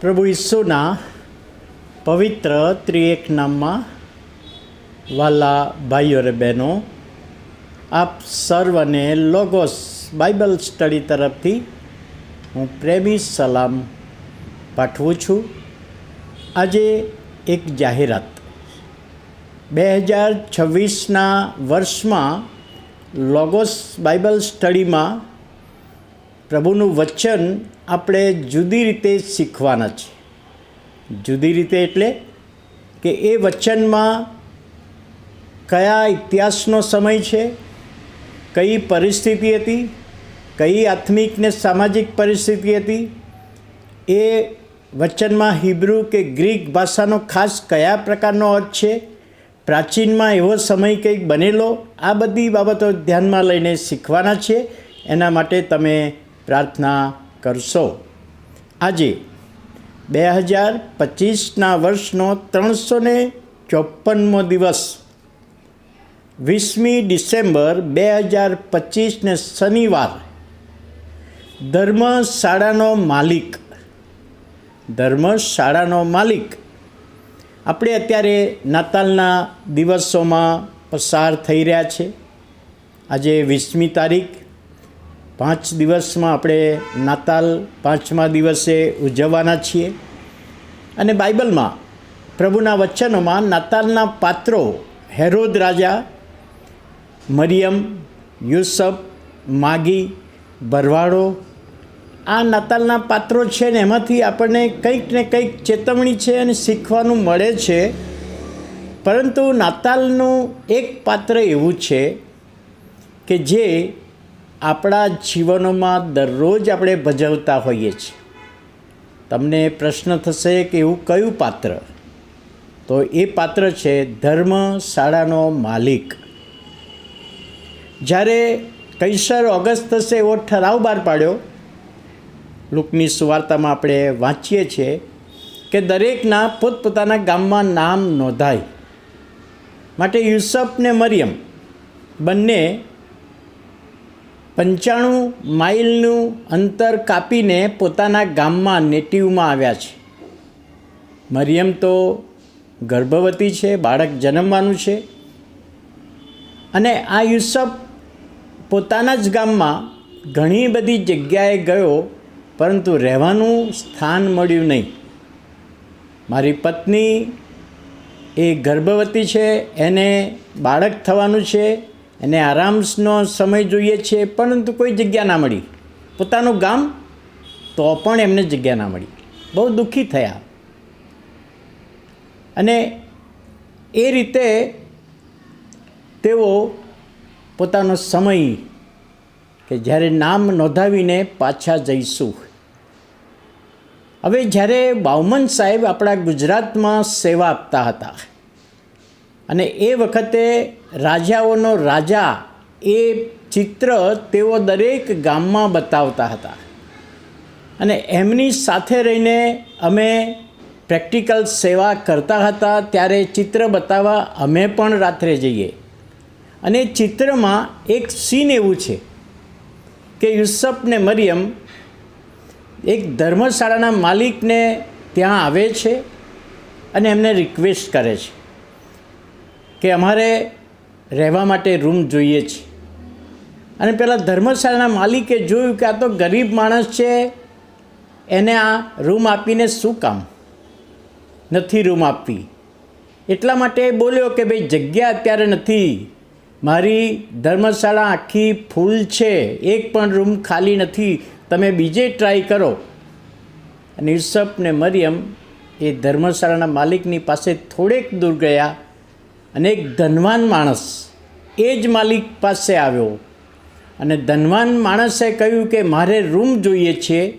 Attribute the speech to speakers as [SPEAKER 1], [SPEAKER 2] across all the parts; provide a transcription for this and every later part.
[SPEAKER 1] પ્રભુ ઈસુના પવિત્ર ત્રિએક નામમાં વાલા ભાઈઓ રે બહેનો, આપ સર્વને લોગોસ બાઇબલ સ્ટડી તરફથી હું પ્રેમી સલામ પાઠવું છું. આજે એક જાહેરાત. બે હજાર છવ્વીસના વર્ષમાં લોગોસ બાઇબલ સ્ટડીમાં પ્રભુનું વચન આપણે જુદી રીતે શીખવાના છે. જુદી રીતે એટલે કે એ વચનમાં કયા ઇતિહાસનો સમય છે, કઈ પરિસ્થિતિ હતી, કઈ આત્મિક ને સામાજિક પરિસ્થિતિ હતી, એ વચનમાં હિબ્રુ કે ગ્રીક ભાષાનો ખાસ કયા પ્રકારનો અર્થ છે, પ્રાચીનમાં એવો સમય કંઈક બનેલો, આ બધી બાબતો ધ્યાનમાં લઈને શીખવાના છે. એના માટે તમે પ્રાર્થના કરશો. આજે બે હજાર પચીસના વર્ષનો ત્રણસો ને ચોપનમો દિવસ. વીસમી ડિસેમ્બર બે હજાર પચીસને શનિવાર. ધર્મશાળાનો માલિક. ધર્મશાળાનો માલિક. આપણે અત્યારે નાતાલના દિવસોમાં પસાર થઈ રહ્યા છે. આજે વીસમી તારીખ પાંચ દિવસમાં આપણે નાતાલ પાંચમા દિવસે ઉજવવાના છીએ. અને બાઇબલમાં પ્રભુના વચનોમાં નાતાલના પાત્રો હેરોદ રાજા, મરિયમ, યુસફ, માગી, ભરવાડો, આ નાતાલના પાત્રો છે ને એમાંથી આપણને કંઈક ને કંઈક ચેતવણી છે અને શીખવાનું મળે છે. પરંતુ નાતાલનું એક પાત્ર એવું છે કે જે આપણા જીવનોમાં દરરોજ આપણે ભજવતા હોઈએ છીએ. તમને પ્રશ્ન થશે કે એવું કયું પાત્ર? તો એ પાત્ર છે ધર્મશાળાનો માલિક. જ્યારે કૈસર ઓગસ્ટસે એવો ઠરાવ બહાર પાડ્યો લુકની સુવાર્તામાં આપણે વાંચીએ છીએ કે દરેકના પોતપોતાના ગામમાં નામ નોંધાય. માટે યુસફ ને મરિયમ બંને પંચાણું માઇલનું અંતર કાપીને પોતાના ગામમાં નેટિવમાં આવ્યા છે. મરિયમ તો ગર્ભવતી છે, બાળક જન્મવાનું છે અને આ યુસફ પોતાના જ ગામમાં ઘણી બધી જગ્યાએ ગયો, પરંતુ રહેવાનું સ્થાન મળ્યું નહીં. મારી પત્ની એ ગર્ભવતી છે, એને બાળક થવાનું છે એને આરામનો સમય જોઈએ છે, પરંતુ કોઈ જગ્યા ના મળી. પોતાનું ગામ તો પણ એમને જગ્યા ના મળી. બહુ દુઃખી થયા. અને એ રીતે તેઓ પોતાનો સમય કે જ્યારે નામ નોંધાવીને પાછા જઈશું. હવે જ્યારે બાવમન સાહેબ આપણા ગુજરાતમાં સેવા આપતા હતા અને એ વખતે રાજાઓનો રાજા એ ચિત્ર તેઓ દરેક ગામમાં બતાવતા હતા. અને એમની સાથે રહીને અમે પ્રેક્ટિકલ સેવા કરતા હતા, ત્યારે ચિત્ર બતાવવા અમે પણ રાત્રે જઈએ. અને ચિત્રમાં એક સીન એવું છે કે યુસફ ને મરિયમ એક ધર્મશાળાના માલિકને ત્યાં આવે છે અને એમને રિક્વેસ્ટ કરે છે. કે અમારે રહેવા માટે રૂમ જોઈએ છે અને પેલા ધર્મશાળાના માલિકે જોયું કે આ તો ગરીબ માણસ છે, એને આ રૂમ આપીને શું કામ? નથી રૂમ આપવી. એટલા માટે બોલ્યો કે ભાઈ જગ્યા અત્યારે નથી. મારી ધર્મશાળા આખી ફૂલ છે, એક પણ રૂમ ખાલી નથી. તમે બીજે ટ્રાય કરો. અને યુસફ ને મરિયમ એ ધર્મશાળાના માલિકની પાસે થોડેક દૂર ગયા. અને એક ધનવાન માણસ એ જ માલિક પાસે આવ્યો. અને ધનવાન માણસે કહ્યું કે મારે રૂમ જોઈએ છે.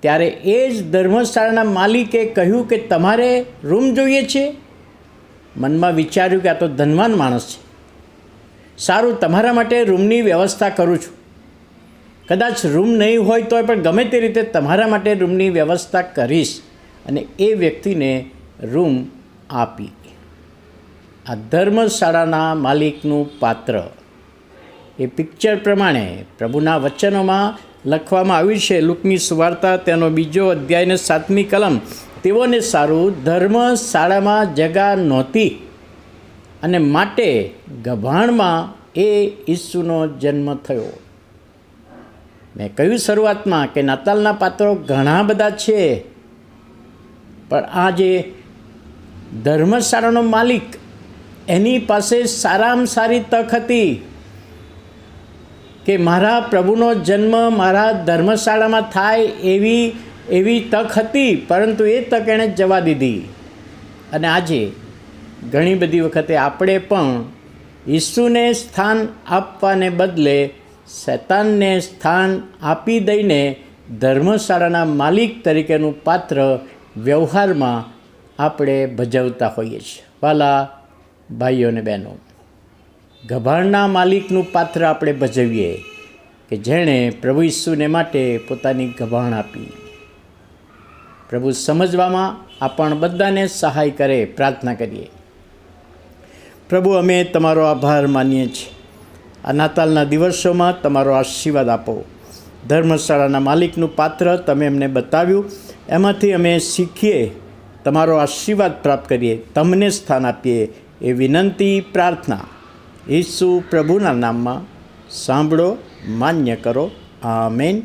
[SPEAKER 1] ત્યારે એ જ ધર્મશાળાના માલિકે કહ્યું કે તમારે રૂમ જોઈએ છે? મનમાં વિચાર્યું કે આ તો ધનવાન માણસ છે. સારું, તમારા માટે રૂમની વ્યવસ્થા કરું છું. કદાચ રૂમ નહીં હોય તોય પણ ગમે તે રીતે તમારા માટે રૂમની વ્યવસ્થા કરીશ. અને એ વ્યક્તિને રૂમ આપી. આ ધર્મશાળાના માલિકનું પાત્ર. એ પિક્ચર પ્રમાણે પ્રભુના વચનોમાં લખવામાં આવ્યું છે, લુકની સુવાર્તા, તેનો બીજો અધ્યાયને સાતમી કલમ. તેઓને સારું ધર્મશાળામાં જગા નહોતી અને માટે ગભાણમાં એ ઈસુનો જન્મ થયો. મેં કહ્યું શરૂઆતમાં કે નાતાલના પાત્રો ઘણા બધા છે, પણ આ જે ધર્મશાળાનો માલિક એની પાસે સારામાં સારી તક હતી કે મારા પ્રભુનો જન્મ મારા ધર્મશાળામાં થાય એવી એવી તક હતી, પરંતુ એ તક એણે જવા દીધી. અને આજે ઘણી બધી વખતે આપણે પણ ઈસુને સ્થાન આપવાને બદલે શૈતાનને સ્થાન આપી દઈને ધર્મશાળાના માલિક તરીકેનું પાત્ર વ્યવહારમાં આપણે ભજવતા હોઈએ છીએ. વાલા ભાઈઓ અને બહેનો ગભાણના માલિકનું પાત્ર આપણે ભજવીએ કે જેણે પ્રભુ ઈસુને માટે પોતાની ગભાણ આપી. પ્રભુ સમજવામાં આપણ બધાને સહાય કરે, પ્રાર્થના કરીએ. પ્રભુ, અમે તમારો આભાર માનીએ છીએ. આ નાતાલના દિવસોમાં તમારો આશીર્વાદ આપો. ધર્મશાળાના માલિકનું પાત્ર તમે એમને બતાવ્યું, એમાંથી અમે શીખીએ, તમારો આશીર્વાદ પ્રાપ્ત કરીએ, તમને સ્થાન આપીએ એ વિનંતી પ્રાર્થના ઈસુ પ્રભુના નામમાં સાંભળો માન્ય કરો. આમેન.